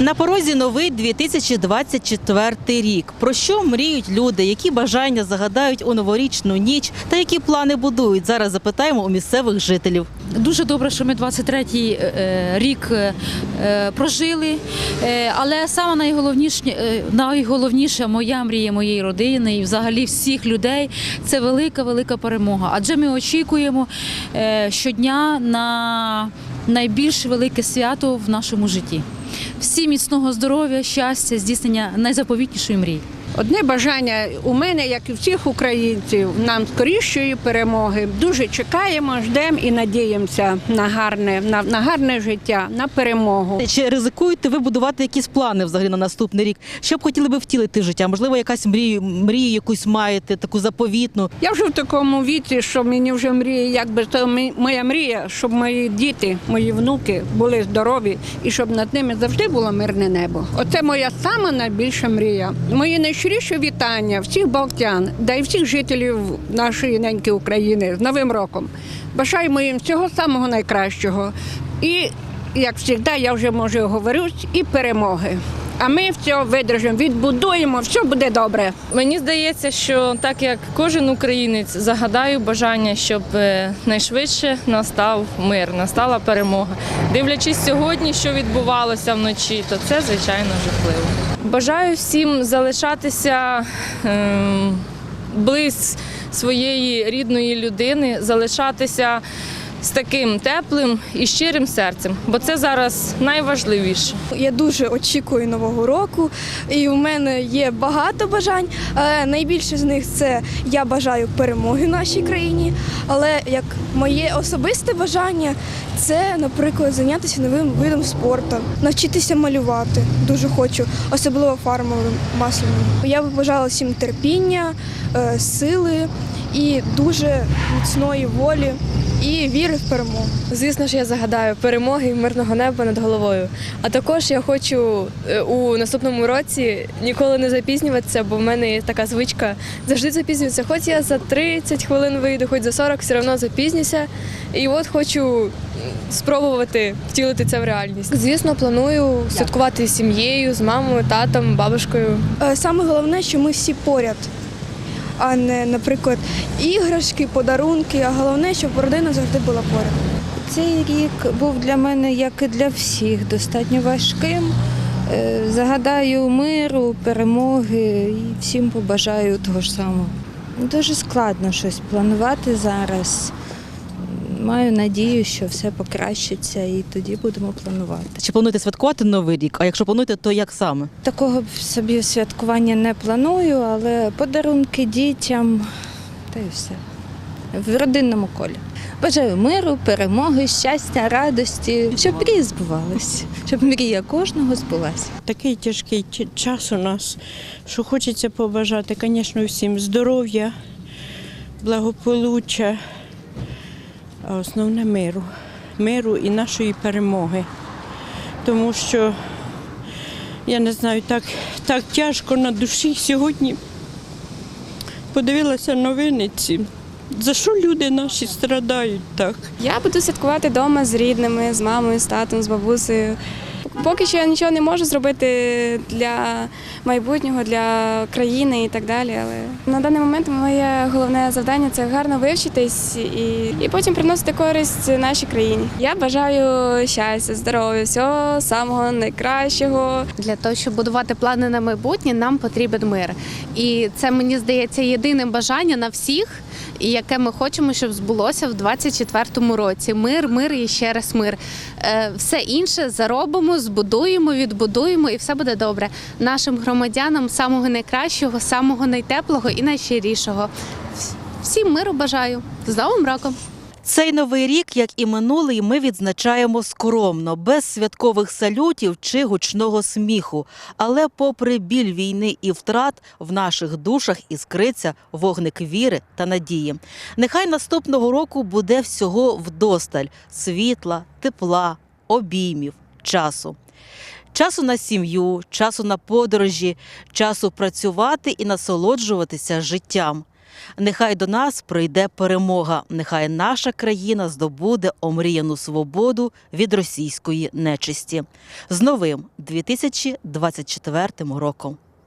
На порозі новий 2024 рік. Про що мріють люди, які бажання загадають у новорічну ніч та які плани будують? Зараз запитаємо у місцевих жителів. Дуже добре, що ми 23-й е, рік е, е, прожили. Е, Але саме найголовніше, е, найголовніше моя мрія моєї родини і взагалі всіх людей це велика, велика перемога. Адже ми очікуємо е, щодня на найбільш велике свято в нашому житті. Всім міцного здоров'я, щастя, здійснення найзаповітнішої мрії. Одне бажання у мене, як і всіх українців, нам скорішої перемоги. Дуже чекаємо, ждемо і надіємося на гарне, на, на гарне життя, на перемогу. Чи ризикуєте ви будувати якісь плани взагалі на наступний рік? Що б хотіли би втілити в життя? Можливо, якась мрію, мрію якусь маєте, таку заповітну. Я вже в такому віці, що мені вже мріє, якби мі- моя мрія, щоб мої діти, мої внуки були здорові і щоб над ними завжди було мирне небо. Оце моя сама найбільша мрія. Мої найщиріші вітання всіх балтян, да й всіх жителів нашої неньки України з Новим роком. Бажаємо їм всього самого найкращого. І, як завжди, я вже можу говорю, і перемоги. А ми все видержимо, відбудуємо, все буде добре. Мені здається, що так як кожен українець загадаю бажання, щоб е, найшвидше настав мир, настала перемога. Дивлячись сьогодні, що відбувалося вночі, то це звичайно жахливо. Бажаю всім залишатися ем, близь своєї рідної людини, залишатися з таким теплим і щирим серцем, бо це зараз найважливіше. Я дуже очікую нового року, і у мене є багато бажань. Але найбільше з них це я бажаю перемоги нашій країні. Але як моє особисте бажання, це, наприклад, зайнятися новим видом спорту, навчитися малювати. Дуже хочу, особливо фармовим маслями. Я б бажала всім терпіння, е, сили і дуже міцної волі і віри в перемогу. Звісно ж, я загадаю перемоги і мирного неба над головою. А також я хочу е, у наступному році ніколи не запізнюватися, бо в мене є така звичка завжди запізнюватися. Хоч я за 30 хвилин вийду, хоч за 40, все одно запізнюся. І от хочу спробувати втілити це в реальність. Звісно, планую святкувати з сім'єю, з мамою, татом, бабушкою. Е, Саме головне, що ми всі поряд, а не, наприклад, іграшки, подарунки. А головне, щоб родина завжди була поряд. Цей рік був для мене, як і для всіх, достатньо важким. Е, Загадаю миру, перемоги і всім побажаю того ж самого. Дуже складно щось планувати зараз. Маю надію, що все покращиться і тоді будемо планувати. Чи плануєте святкувати новий рік? А якщо плануєте, то як саме? Такого собі святкування не планую, але подарунки дітям та й все. В родинному колі. Бажаю миру, перемоги, щастя, радості, щоб мрії збувалися, щоб мрія кожного збулася. Такий тяжкий час у нас, що хочеться побажати, звісно, всім здоров'я, благополуччя, основне миру. Миру і нашої перемоги. Тому що, я не знаю, так, так тяжко на душі сьогодні. Подивилася новини ці. За що люди наші страдають так? Я буду святкувати вдома з рідними, з мамою, з татом, з бабусею. Поки що я нічого не можу зробити для майбутнього, для країни і так далі. Але на даний момент моє головне завдання це гарно вивчитись і, і потім приносити користь нашій країні. Я бажаю щастя, здоров'я, всього самого найкращого. Для того, щоб будувати плани на майбутнє, нам потрібен мир. І це мені здається єдиним бажання на всіх, яке ми хочемо, щоб збулося в 24-му році. Мир, мир і ще раз мир. Е, Все інше заробимо, збудуємо, відбудуємо, і все буде добре. Нашим громадянам самого найкращого, самого найтеплого і найщирішого. Всім миру бажаю з Новим роком! Цей новий рік, як і минулий, ми відзначаємо скромно, без святкових салютів чи гучного сміху. Але, попри біль війни і втрат, в наших душах іскриться вогник віри та надії. Нехай наступного року буде всього вдосталь світла, тепла, обіймів, часу. Часу на сім'ю, часу на подорожі, часу працювати і насолоджуватися життям. Нехай до нас прийде перемога. Нехай наша країна здобуде омріяну свободу від російської нечисті. З новим 2024 роком.